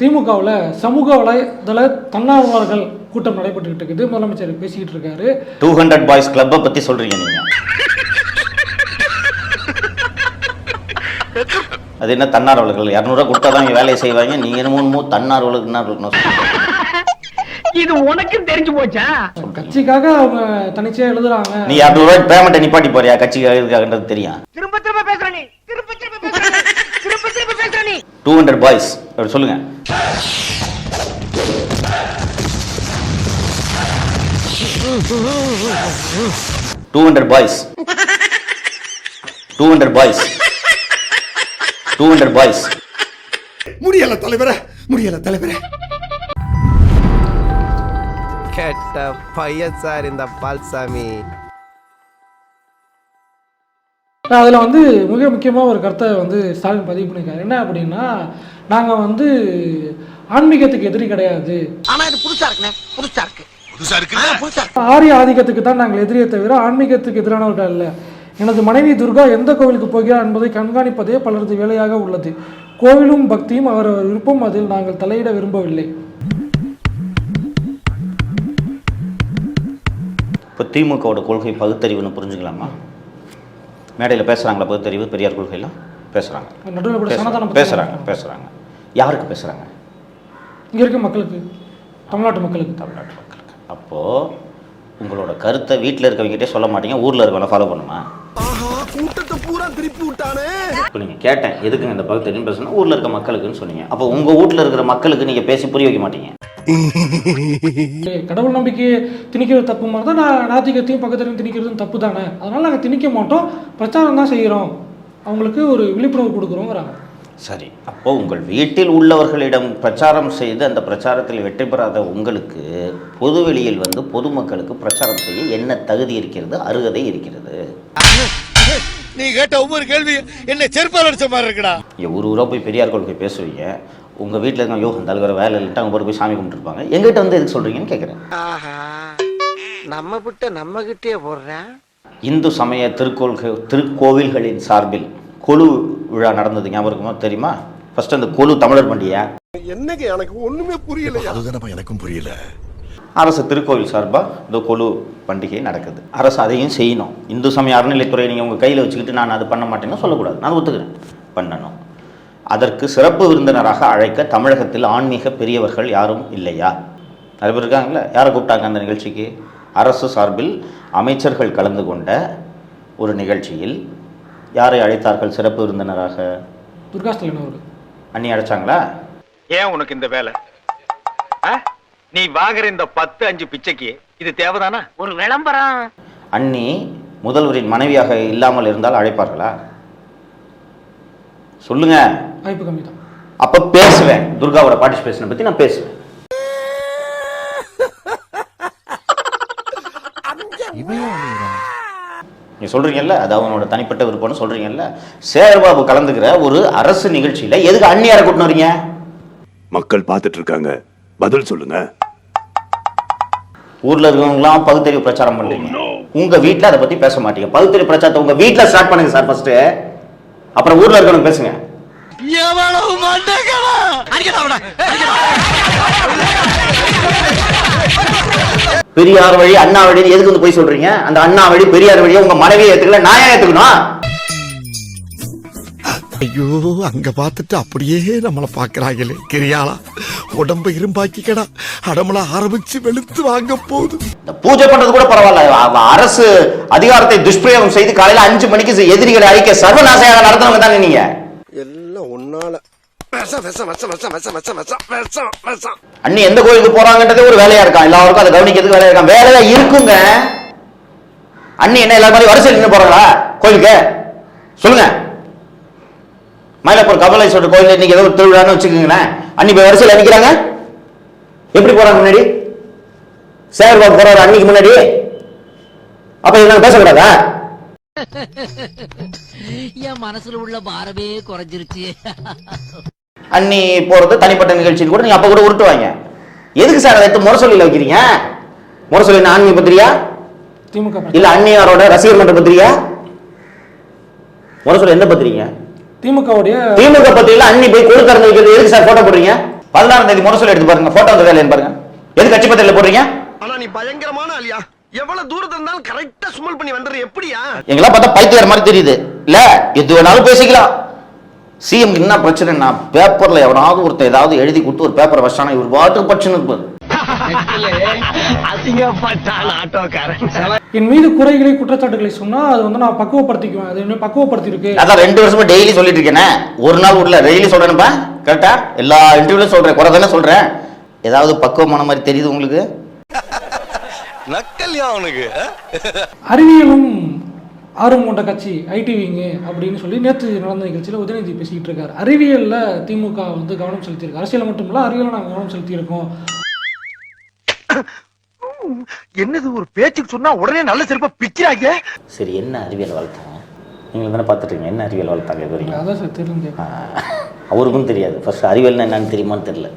திமுகவில் சமூக வலைதள தன்னார்வலர்கள் கூட்டம் நடைபெற்றுக்கிட்டு இருக்குது. முதலமைச்சர் பேசிக்கிட்டு இருக்காரு. டூ ஹண்ட்ரட் பாய்ஸ் கிளப்பை பத்தி சொல்றீங்க நீங்க. அது என்ன தன்னார்வலர்கள்? இரநூறுவா கொடுத்தா தான் இங்க வேலையை செய்வாங்க. நீங்க என்னமோ தன்னார்வலர்கள் இது உனக்கும் தெரிஞ்சு போச்சா? கட்சிக்காக அவங்க தனிச்சையாக எழுதுறாங்க. நீ இரநூறுவாய்க்கு பேமெண்ட்டை நிப்பாட்டி போறியா? கட்சிக்காக இருக்காங்கன்றது தெரியும். திரும்ப திரும்ப பேசுற நீ திரும்ப திரும்ப பேசுற நீ திரும்ப திரும்ப பேசுற நீ டூ ஹண்ட்ரட் பாய்ஸ் அப்படி சொல்லுங்க. Two hundred boys two hundred boys two hundred boys முடியல தலைவரே முடியல தலைவரே. கெட்ட பையன் சார் இந்த பால்சாமி. அதில் வந்து மிக முக்கியமாக ஒரு கருத்தை வந்து ஸ்டாலின் பதிவு பண்ணியிருக்காரு. என்ன அப்படின்னா நாங்கள் வந்து ஆன்மீகத்துக்கு எதிரி கிடையாது. ஆனா இது புதுசா இருக்குண்ணே புதுசா இருக்கு. புதுசா இருக்கு புதுசா இருக்கு. ஆரிய ஆதிக்கத்துக்கு தான் நாங்கள் எதிரியே தவிர ஆன்மீகத்துக்கு எதிரானவர்கள் அல்ல. எனது மனைவி துர்கா எந்த கோவிலுக்கு போகிறார் என்பதை கண்காணிப்பதே பலரது வேலையாக உள்ளது. கோவிலும் பக்தியும் அவரவர் விருப்பம் அதில் நாங்கள் தலையிட விரும்பவில்லை. இப்போ திமுகவோட கொள்கை பகுத்தறிவுன்னு புரிஞ்சுக்கலாமா? மேடையில் பேசுகிறாங்களா பகுத்தறிவு பெரியார் கொள்கையெல்லாம் பேசுகிறாங்க பேசுகிறாங்க பேசுகிறாங்க யாருக்கு பேசுகிறாங்க இங்க இருக்க மக்களுக்கு தமிழ்நாட்டு மக்களுக்கு. தமிழ்நாட்டு மக்களுக்கு. அப்போது உங்களோட கருத்தை வீட்டில் இருக்கவங்ககிட்டே சொல்ல மாட்டீங்க ஊரில் இருக்கவங்க ஃபாலோ பண்ணுமா? கூட்டத்தை பூரா திருப்பி விட்டானே. இப்போ நீங்கள் கேட்டேன் எதுக்குங்க இந்த பகுத்தறிவுன்னு பேசணும் ஊரில் இருக்க மக்களுக்குன்னு சொன்னீங்க. அப்போ உங்கள் வீட்டில் இருக்கிற மக்களுக்கு நீங்கள் பேசி புரிய வைக்க மாட்டீங்க. கடவுள் நம்பிக்கையை திணிக்கிறது தப்பு மாதிரி தான் நான் நாத்திகத்தையும் பக்கத்துலையும் திணிக்கிறதும் தப்பு தானே. அதனால நாங்கள் திணிக்க மாட்டோம். பிரச்சாரம் தான் செய்கிறோம் அவங்களுக்கு ஒரு விழிப்புணர்வு கொடுக்குறோங்கிறாங்க. சரி அப்போ உங்கள் வீட்டில் உள்ளவர்களிடம் பிரச்சாரம் செய்து அந்த பிரச்சாரத்தில் வெற்றி பெறாத உங்களுக்கு பொதுவெளியில் வந்து பொதுமக்களுக்கு பிரச்சாரம் செய்ய என்ன தகுதி இருக்கிறது அருகதை இருக்கிறது? நீ கேட்ட ஒவ்வொரு கேள்வி என்ன செருப்பால் அடிச்ச மாதிரி இருக்குடா. இங்கே ஒரு ஊராக போய் பெரியார் கொள்கை பேசுவீங்க. உங்கள் வீட்டில் இருக்க யோ அந்த வேலை இல்லைட்டு அவங்க போய் போய் சாமி கும்பிட்டுருப்பாங்க. எங்கிட்ட வந்து எதுக்கு சொல்கிறீங்கன்னு கேட்குறேன் ஆஹா நம்ம விட்ட நம்ம கிட்டே போடுறேன். இந்து சமய திருக்கோள்கை திருக்கோவில்களின் சார்பில் கொலு விழா நடந்தது ஞாபகம் இருக்குமா தெரியுமா? ஃபர்ஸ்ட் அந்த கொலு தமிழர் பண்டிகை. என்னங்க எனக்கு ஒண்ணுமே புரியல அதுதானப்பா எனக்கும் புரியல. அரசு திருக்கோவில் சார்பாக இந்த கொலு பண்டிகை நடக்குது. அரசு அதையும் செய்யணும். இந்து சமய அறநிலைத்துறை நீங்கள் உங்கள் கையில் வச்சுக்கிட்டு நான் அது பண்ண மாட்டேன்னு சொல்லக்கூடாது. நான் ஒத்துக்கிறேன். பண்ணணும். அதற்கு சிறப்பு விருந்தினராக அழைக்க தமிழகத்தில் ஆன்மீக பெரியவர்கள் யாரும் இல்லையா? நிறைய பேர் இருக்காங்கல்ல? யாரை கூப்பிட்டாங்க அந்த நிகழ்ச்சிக்கு? அரசு சார்பில் அமைச்சர்கள் கலந்து கொண்ட ஒரு நிகழ்ச்சியில் யாரை அழைத்தார்கள் சிறப்பு விருந்தினராக? துர்கா ஸ்டாலின் அவர்கள். அண்ணி அழைச்சாங்களா? ஏன் உனக்கு இந்த வேலை? ஆ? நீ வாங்குற இந்த பத்து அஞ்சு பிச்சைக்கு இது தேவைதானா? ஒரு விளம்பரம். அண்ணி முதல்வரின் மனைவியாக இல்லாமல் இருந்தால் அழைப்பார்களா? சொல்லுங்க. வாய்ப்பு கம்மி தான். அப்ப பேசுவேன். துர்காவோட பார்ட்டிசிபேஷனை பத்தி நான் பேசுவேன். நீ சொல்றீங்கல்ல? அது அவனோட தனிப்பட்ட விருப்பம்னு சொல்றீங்கல்ல? சேகர்பாபு கலந்துக்கிற ஒரு அரசு நிகழ்ச்சியில எதுக்கு அண்ணியார கூட்டினு வரீங்க? மக்கள் பார்த்துட்டு இருக்காங்க பதில் சொல்லுங்க. ஊர்ல இருக்கவங்களாம் பகுத்தறிவு பிரச்சாரம் பண்றீங்க உங்க வீட்ல அதை பத்தி பேச மாட்டீங்க. பகுத்தறிவு பிரச்சாரத்தை உங்க வீட்ல ஸ்டார்ட் பண்ணுங்க சார் ஃபர்ஸ்ட் அப்புறம் ஊர்ல இருக்கவங்க பேசுங்க. பெரியார் வழி அண்ணா வழி எதுக்கு வந்து போய் சொல்றீங்க? அந்த அண்ணா வழி பெரியார் வழியை உங்க மனைவியை ஏத்துக்கல நான் ஏத்துக்கணும். ஐயோ அங்க பார்த்துட்டு அப்படியே நம்மள பாக்குறாங்களே கிரியாளா உடம்ப இரும்பாக்கிக்கடா. அடமலா ஆரம்பிச்சு வெளுத்து வாங்க போகுது. பூஜை பண்றது கூட பரவாயில்ல. அரசு அதிகாரத்தை துஷ்பிரயோகம் செய்து காலையில அஞ்சு மணிக்கு எதிரிகளை அழிக்க சர்வநாசையாக நடந்தவங்க தானே நீங்க? எல்லாம் ஒன்னால அண்ணி எந்த கோயிலுக்கு போறாங்கன்றதே ஒரு வேலையா இருக்கான். எல்லாருக்கும் அதை கவனிக்கிறதுக்கு வேலையா இருக்கான். வேலையா இருக்குங்க. அண்ணி என்ன எல்லாரும் மாதிரி வரிசையில் நின்று போறாங்களா? கோயிலுக்கு? சொல்லுங்க. மயிலாப்பூர் கமலேஸ்வரர் கோயில் இன்னைக்கு ஏதோ ஒரு திருவிழான்னு வச்சுக்கோங்களேன். அன்னி போய் வரிசையில் நிற்கிறாங்க எப்படி போறாங்க முன்னாடி? சேகர்பாபு போறாரு அன்னைக்கு முன்னாடி? அப்ப இதை பேசக்கூடாதா? என் மனசுல உள்ள பாரமே குறைஞ்சிருச்சு. அன்னி போறது தனிப்பட்ட நிகழ்ச்சின்னு கூட நீங்க அப்ப கூட உருட்டுவாங்க. எதுக்கு சார் அதை எடுத்து முரசொலியில் வைக்கிறீங்க? முரசொலி ஆன்மீக பத்திரியா? திமுக இல்ல அன்னியாரோட ரசிகர் மன்ற பத்திரியா முரசொலி எந்த பத்திரிங்க திமுகவுடைய திமுக பத்திரிகையில அன்னி போய் கொடு திறந்து வைக்கிறது எதுக்கு சார் போட்டோ போடுறீங்க? பதினாறாம் தேதி முரசொலி எடுத்து பாருங்க. போட்டோ வந்து வேலைன்னு பாருங்க. எது கட்சி பத்திரிகையில போடுறீங்க? ஆனா நீ பயங்கரமான ஆளியா. எவ்வளவு தூரத்துல இருந்தாலும் கரெக்டா சுமல் பண்ணி வந்துடுற. எப்படியா? எங்கெல்லாம் பார்த்தா பைத்தியார் மாதிரி தெரியுது. இல்ல எது வேணாலும் பேசிக்கலாம். சிஎம் என்ன பிரச்சனைனா பேப்பர்ல எவனாவது ஒருத்தன் ஏதாவது எழுதி கொடுத்து ஒரு பேப்பரை வச்சானா இவர் பாட்டு பச்சுன்னு இருப்பார். அசிங்கப்பட்டான் ஆட்டோக்காரன். என் மீது குறைகளை குற்றச்சாட்டுகளை சொன்னால் அது வந்து நான் பக்குவப்படுத்திக்குவேன். அது என்ன பக்குவப்படுத்தியிருக்கு. அதான் ரெண்டு வருஷமா டெய்லி சொல்லிட்டு இருக்கேனே. ஒரு நாள் விடல டெய்லி சொல்றேன்ப்பா. கரெக்டா எல்லா இன்டர்வியூலும் சொல்றேன். குறை தானே சொல்றேன். ஏதாவது பக்குவமான மாதிரி தெரியுது உங்களுக்கு? நக்கல்யா அவனுக்கு. அறிவியலும் ஆர்வம் கொண்ட கட்சி ஐடிவிங்க அப்படின்னு சொல்லி நேற்று நடந்த நிகழ்ச்சியில் உதயநிதி பேசிக்கிட்டு இருக்காரு. அறிவியலில் திமுக வந்து கவனம் செலுத்தியிருக்கு. அரசியல் மட்டும் இல்லை அறிவியலில் நாங்கள் கவனம் செலுத்தியிருக்கோம். என்னது ஒரு பேச்சுக்கு சொன்னா உடனே நல்ல செருப்பா பிக்கிறாங்க சரி என்ன அறிவியல் வளர்த்தாங்க நீங்க தானே பார்த்துட்டு இருக்கீங்க என்ன அறிவியல் வளர்த்தாங்க இது வரைக்கும்? அதான் சார் தெரிஞ்சு. ஆ, அவருக்கும் தெரியாது. ஃபர்ஸ்ட் அறிவியல்னா என்னன்னு தெரியுமான்னு தெரியல.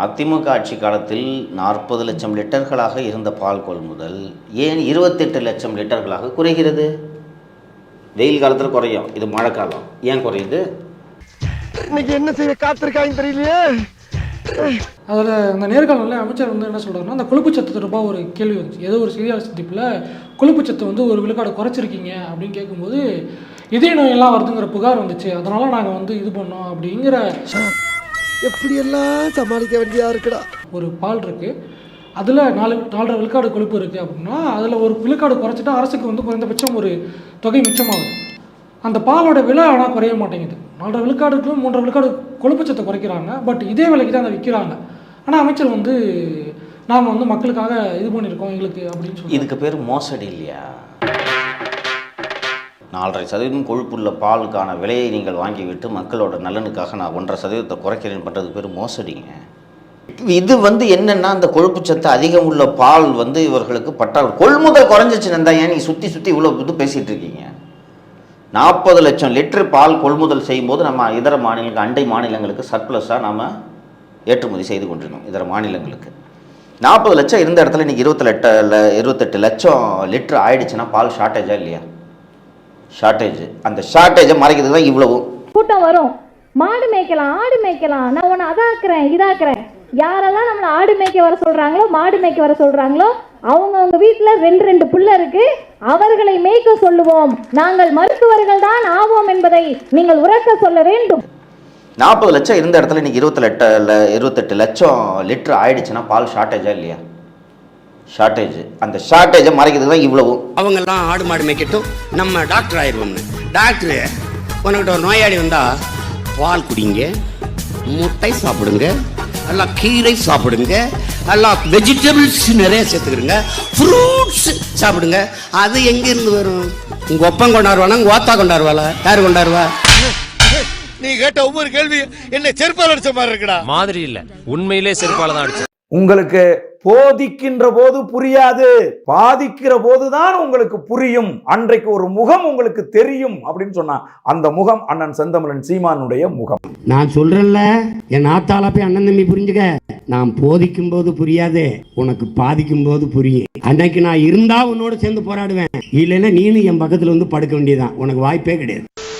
அதிமுக ஆட்சி காலத்தில் நாற்பது லட்சம் லிட்டர்களாக இருந்த பால் கொள்முதல் ஏன் இருபத்தெட்டு லட்சம் லிட்டர்களாக குறைகிறது? வெயில் காலத்தில் குறையும் இது மழை காலம் ஏன் குறையுது? இன்னைக்கு என்ன செய்ய காத்திருக்காங்க தெரியலையே. அதில் அந்த நேர்காணலில் அமைச்சர் வந்து என்ன சொல்றாருன்னா அந்த கொழுப்பு சத்து தொடர்பாக ஒரு கேள்வி வந்துச்சு. ஏதோ ஒரு செய்தியாளர் சந்திப்பில் கொழுப்பு சத்து வந்து ஒரு விழுக்காடு குறைச்சிருக்கீங்க அப்படின்னு கேட்கும்போது இதய நோயெல்லாம் வருதுங்கிற புகார் வந்துச்சு. அதனால நாங்கள் வந்து இது பண்ணோம் அப்படிங்கிற எப்படியெல்லாம் சமாளிக்க வேண்டியதா இருக்குடா. ஒரு பால் இருக்குது அதில் நாலு நாலரை விழுக்காடு கொழுப்பு இருக்குது அப்படின்னா அதில் ஒரு விழுக்காடு குறைச்சிட்டா அரசுக்கு வந்து குறைந்தபட்சம் ஒரு தொகை மிச்சமாகுது. அந்த பாலோட விலை ஆனால் குறைய மாட்டேங்குது. நாலரை விழுக்காடுக்கு மூன்றரை விழுக்காடு கொழுப்புச்சத்தை குறைக்கிறாங்க. பட் இதே விலைக்கு தான் அதை விற்கிறாங்க. ஆனால் அமைச்சர் வந்து நாம் வந்து மக்களுக்காக இது பண்ணியிருக்கோம் எங்களுக்கு அப்படின்னு சொல்லி இதுக்கு பேர் மோசடி இல்லையா? நாலரை சதவீதம் கொழுப்புள்ள பாலுக்கான விலையை நீங்கள் வாங்கிவிட்டு மக்களோட நலனுக்காக நான் ஒன்றரை சதவீதத்தை குறைக்கிறேன் பண்ணுறது பேர் மோசடிங்க. இது வந்து என்னன்னா அந்த கொழுப்பு சத்து அதிகம் உள்ள பால் வந்து இவர்களுக்கு பட்டால் கொள்முதல் குறைஞ்சிச்சுன்னு ஏன் நீ சுற்றி சுற்றி இவ்வளோ இது பேசிகிட்டு இருக்கீங்க? நாற்பது லட்சம் லிட்டர் பால் கொள்முதல் செய்யும்போது நம்ம இதர மாநிலங்கள் அண்டை மாநிலங்களுக்கு சர்ப்ளஸாக நாம் ஏற்றுமதி செய்து கொண்டிருந்தோம் இதர மாநிலங்களுக்கு. நாற்பது லட்சம் இருந்த இடத்துல இன்றைக்கி இருபத்தி இருபத்தெட்டு லட்சம் லிட்டர் ஆயிடுச்சுன்னா பால் ஷார்ட்டேஜா இல்லையா? ஷார்ட்டேஜ் அந்த ஷார்ட்டேஜை மறைக்கிறது தான் இவ்வளவு. கூட்டம் வரும். மாடு மேய்க்கலாம் ஆடு மேய்க்கலாம். நான் உன்னை அதாக்குறேன் இதாக்குறேன். யாரெல்லாம் நம்மளை ஆடு மேய்க்க வர சொல்கிறாங்களோ மாடு மேய்க்க வர சொல்கிறாங்களோ அவங்க அவங்க வீட்டில் ரெண்டு ரெண்டு புள்ள இருக்குது அவர்களை மேய்க்க சொல்லுவோம். நாங்கள் மருத்துவர்கள் தான் ஆவோம் என்பதை நீங்கள் உறக்க சொல்ல வேண்டும். நாற்பது லட்சம் இருந்த இடத்துல இன்னைக்கு இருபத்தி லெட்ட இருபத்தெட்டு லட்சம் லிட்டர் ஆயிடுச்சுன்னா பால் ஷார்ட்டேஜா இல்லையா? ஷார்ட்டேஜ் அந்த ஷார்ட்டேஜை மறைக்கிறது தான் இவ்வளவும் அவங்கெல்லாம் ஆடு மாடு மேய்க்கட்டும். நம்ம டாக்டர் ஆயிடுவோம்னு. டாக்டர் உனக்கிட்ட ஒரு நோயாளி வந்தா பால் குடிங்க முட்டை சாப்பிடுங்க எல்லாம் கீரை சாப்பிடுங்க. எல்லாம் வெஜிடபிள்ஸ் நிறைய சேர்த்துக்கிடுங்க. ஃப்ரூட்ஸ் சாப்பிடுங்க. அது எங்க இருந்து வரும்? உங்க ஒப்பம் கொண்டாடுவானா? உங்க ஓத்தா கொண்டாடுவாளா? யாரு கொண்டாடுவா? நீ கேட்ட ஒவ்வொரு கேள்வி என்ன செருப்பால் அடிச்ச மாதிரி இருக்குடா. மாதிரி இல்ல. உண்மையிலே செருப்பால தான் அடிச்சு உங்களுக்கு போதிக்கின்ற போது புரியாது. பாதிக்கிற போதுதான் உங்களுக்கு புரியும். அன்றைக்கு ஒரு முகம் உங்களுக்கு தெரியும் அப்படின்னு சொன்னா அந்த முகம் அண்ணன் செந்தமிழன் சீமானுடைய முகம். நான் சொல்றேன்ல என் ஆத்தால போய் அண்ணன் தம்பி புரிஞ்சுக்க. நான் போதிக்கும் போது புரியாது உனக்கு பாதிக்கும் போது புரியும். அன்னைக்கு நான் இருந்தா உன்னோட சேர்ந்து போராடுவேன். இல்லைன்னா நீனும் என் பக்கத்துல வந்து படுக்க வேண்டியதுதான். உனக்கு வாய்ப்பே கிடையாது.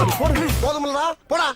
போதுமில்லடா போடா